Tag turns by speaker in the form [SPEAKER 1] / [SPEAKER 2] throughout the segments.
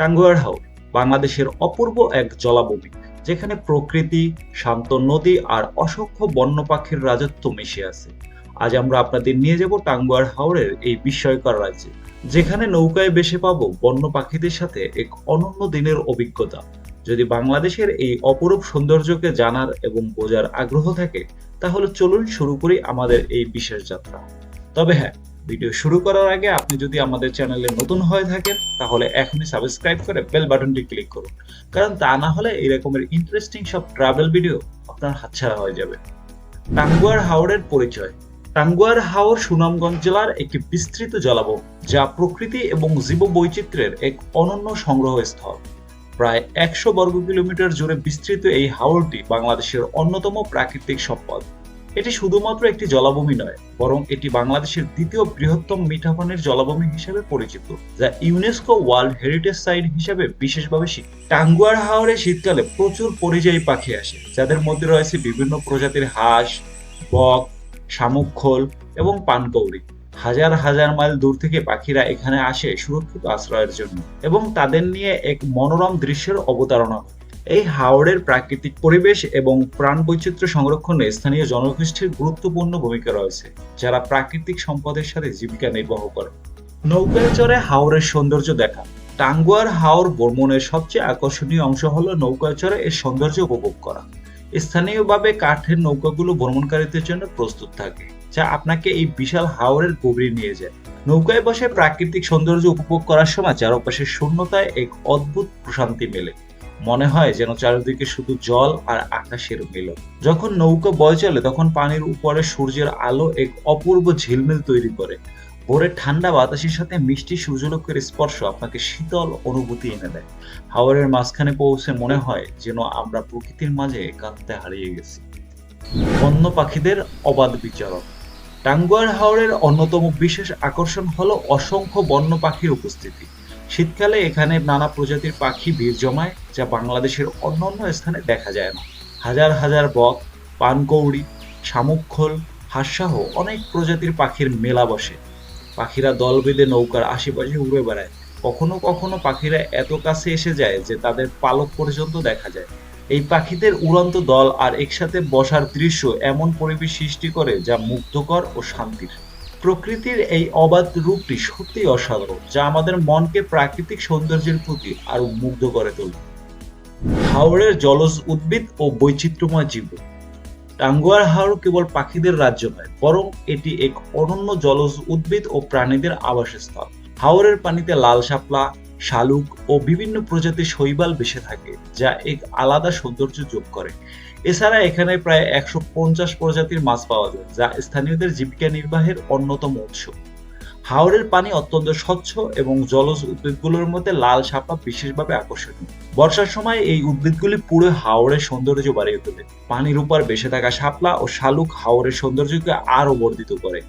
[SPEAKER 1] টাঙ্গুয়ার হাওর বাংলাদেশের অপূর্ব এক জলাভূমি, যেখানে প্রকৃতি, শান্ত নদী আর অসংখ্য বন্য পাখির রাজত্ব মিশে আছে। আজ আমরা আপনাদের নিয়ে যাব টাঙ্গুয়ার হাওরের এই বিস্ময়কর রাজ্যে, যেখানে নৌকায় বেসে পাবো বন্য পাখিদের সাথে এক অনন্য দিনের অভিজ্ঞতা। যদি বাংলাদেশের এই অপরূপ সৌন্দর্যকে জানার এবং বোঝার আগ্রহ থাকে, তাহলে চলুন শুরু করি আমাদের এই বিশেষ যাত্রা। তবে হ্যাঁ ভিডিও শুরু করার আগে আপনি যদি আমাদের চ্যানেলে নতুন হয়ে থাকেন, তাহলে এখনই সাবস্ক্রাইব করে বেল বাটনটি ক্লিক করুন। কারণ তা না হলে এই রকমের ইন্টারেস্টিং সব ট্রাভেল ভিডিও আপনার হাতছাড়া হয়ে যাবে। টাঙ্গুয়ার হাওরের পরিচয়। টাঙ্গুয়ার হাওর সুনামগঞ্জ জেলার একটি বিস্তৃত জলাভূমি যা প্রকৃতি এবং জীববৈচিত্র্যের এক অনন্য সংগ্রহস্থল। প্রায় একশো বর্গ কিলোমিটার জুড়ে বিস্তৃত এই হাওরটি বাংলাদেশের অন্যতম প্রাকৃতিক সম্পদ। এটি শুধুমাত্র একটি জলাভূমি নয়, বরং এটি বাংলাদেশের দ্বিতীয় বৃহত্তম মিঠাপানের জলাভূমি হিসেবে পরিচিত, যা ইউনেস্কো ওয়ার্ল্ড হেরিটেজ সাইট হিসেবে বিশেষভাবে স্বীকৃত টাঙ্গুয়ার হাওরে শীতকালে প্রচুর পরিযায়ী পাখি আসে, যাদের মধ্যে রয়েছে বিভিন্ন প্রজাতির হাঁস, বক, শামুক খোল এবং পানকৌড়ি হাজার হাজার মাইল দূর থেকে পাখিরা এখানে আসে সুরক্ষিত আশ্রয়ের জন্য এবং তাদের নিয়ে এক মনোরম দৃশ্যের অবতারণা। এই হাওড়ের প্রাকৃতিক পরিবেশ এবং প্রাণ বৈচিত্র্য সংরক্ষণে স্থানীয় জনগোষ্ঠীর গুরুত্বপূর্ণ ভূমিকা রয়েছে, যারা প্রাকৃতিক সম্পদের সাথে জীবিকা নির্বাহ করে। নৌকায় চড়ে হাওরের সৌন্দর্য দেখা। টাঙ্গুয়ার হাওর ভ্রমণের সবচেয়ে আকর্ষণীয় অংশ হলো নৌকায় চড়ে এর সৌন্দর্য উপভোগ করা। স্থানীয়ভাবে কাঠের নৌকাগুলো ভ্রমণকারীদের জন্য প্রস্তুত থাকে, যা আপনাকে এই বিশাল হাওরের গভীরে নিয়ে যায়। নৌকায় বসে প্রাকৃতিক সৌন্দর্য উপভোগ করার সময় চারপাশের শূন্যতায় এক অদ্ভুত প্রশান্তি মেলে। মনে হয় যেন চারিদিকে শুধু জল আর আকাশের মিলন যখন নৌকা বয় চলে, তখন পানির উপরে সূর্যের আলো এক অপূর্ব ঝিলমিল তৈরি করে। ভোরের ঠান্ডা বাতাসের সাথে মিষ্টি সূর্যলোকের স্পর্শ আপনাকে শীতল অনুভূতি এনে দেয়। হাওরের মাঝখানে পৌঁছে মনে হয় যেন আমরা প্রকৃতির মাঝে একান্তে হারিয়ে গেছি। বন্য পাখিদের অবাধ বিচরণ। টাঙ্গুয়ার হাওরের অন্যতম বিশেষ আকর্ষণ হলো অসংখ্য বন্য পাখির উপস্থিতি। শীতকালে এখানে নানা প্রজাতির পাখি ভিড় জমায়, যা বাংলাদেশের অন্যান্য স্থানে দেখা যায় না। হাজার হাজার বক, পানকৌড়ি শামুকখোল হাঁসসহ অনেক প্রজাতির পাখির মেলা বসে। পাখিরা দল বেঁধে নৌকার আশেপাশে উড়ে বেড়ায়। কখনো কখনো পাখিরা এত কাছে এসে যায় যে তাদের পালক পর্যন্ত দেখা যায়। এই পাখিদের উড়ন্ত দল আর একসাথে বসার দৃশ্য এমন পরিবেশ সৃষ্টি করে যা মুগ্ধকর ও শান্তির। প্রকৃতির এই অবাধ রূপটি সত্যি অসাধারণ, যা আমাদের মনকে প্রাকৃতিক সৌন্দর্যের প্রতি আরও মুগ্ধ করে তোলে। হাওড়ের জলজ উদ্ভিদ ও বৈচিত্র্যময় জীব। টাঙ্গুয়ার হাওড় কেবল পাখিদের রাজ্য নয়, বরং এটি এক অনন্য জলজ উদ্ভিদ ও প্রাণীদের আবাসস্থল। হাওরের পানিতে লাল শাপলা শালুক ও বিভিন্ন প্রজাতির শৈবাল বেসে থাকে, যা এক আলাদা সৌন্দর্য যোগ করে। এছাড়া এখানে প্রায় একশো পঞ্চাশ প্রজাতির মাছ পাওয়া যায়, যা স্থানীয়দের জীবিকা নির্বাহের অন্যতম উৎস। হাওরের পানি অত্যন্ত স্বচ্ছ এবং জলজ উদ্ভিদগুলোর মধ্যে লাল সাপা বিশেষভাবে আকর্ষণীয়। বর্ষার সময় এই উদ্ভিদগুলি পুরো হাওরের সৌন্দর্য বাড়িয়ে তোলে। পানির উপর বেসে থাকা শাপলা ও শালুক হাওরের সৌন্দর্যকে আরও বর্ধিত করে।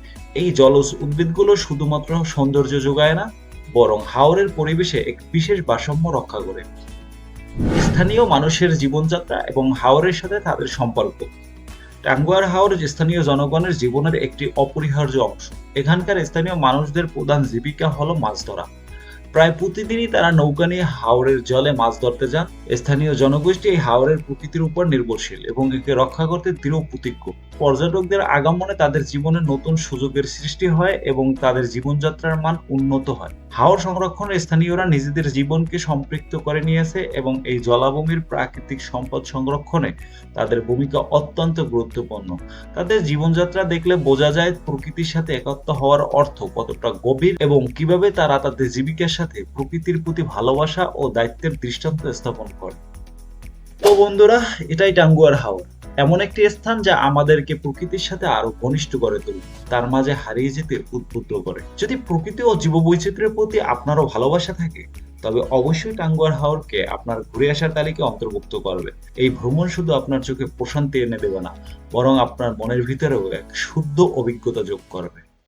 [SPEAKER 1] এই জলজ উদ্ভিদগুলো শুধুমাত্র সৌন্দর্য যোগায় না বরং হাওরের পরিবেশে এক বিশেষ ভারসাম্য রক্ষা করে। স্থানীয় মানুষের জীবনযাত্রা এবং হাওরের সাথে তাদের সম্পর্ক। টাঙ্গুয়ার হাওর স্থানীয় জনগণের জীবনের একটি অপরিহার্য অংশ। এখানকার স্থানীয় মানুষদের প্রধান জীবিকা হলো মাছ ধরা। প্রায় প্রতিদিনই তারা নৌকা নিয়ে হাওরের জলে মাছ ধরতে যান। স্থানীয় জনগোষ্ঠী এই হাওরের প্রকৃতির উপর নির্ভরশীল এবং একে রক্ষা করতে দৃঢ় প্রতিজ্ঞ। পর্যটকদের আগমনে তাদের জীবনে নতুন সুযোগের সৃষ্টি হয় এবং তাদের জীবনযাত্রার মান উন্নত হয়। হাওর সংরক্ষণে স্থানীয়রা নিজেদের জীবনকে সম্পৃক্ত করে নিয়েছে এবং এই জলাভূমির প্রাকৃতিক সম্পদ সংরক্ষণে তাদের ভূমিকা অত্যন্ত গুরুত্বপূর্ণ। তাদের জীবনযাত্রা দেখলে বোঝা যায় প্রকৃতির সাথে একাত্ম হওয়ার অর্থ কতটা গভীর এবং কীভাবে তারা তাদের জীবিকার সাথে প্রকৃতির প্রতি ভালোবাসা ও দায়িত্বের দৃষ্টান্ত স্থাপন করে। তো বন্ধুরা, এটাই টাঙ্গুয়ার হাওর। এমন একটি স্থান যা আমাদেরকে প্রকৃতির সাথে আরও ঘনিষ্ঠ করে তোলে, তার মাঝে হারিয়ে যেতে উদ্বুদ্ধ করে। যদি প্রকৃতি ও জীববৈচিত্র্যের প্রতি আপনারও ভালোবাসা থাকে, তবে অবশ্যই টাঙ্গুয়ার হাওরকে আপনার ঘুরে আসার তালিকায় অন্তর্ভুক্ত করবে। এই ভ্রমণ শুধু আপনার চোখে প্রশান্তি এনে দেবে না, বরং আপনার মনের ভিতরেও এক শুদ্ধ অভিজ্ঞতা যোগ করবে।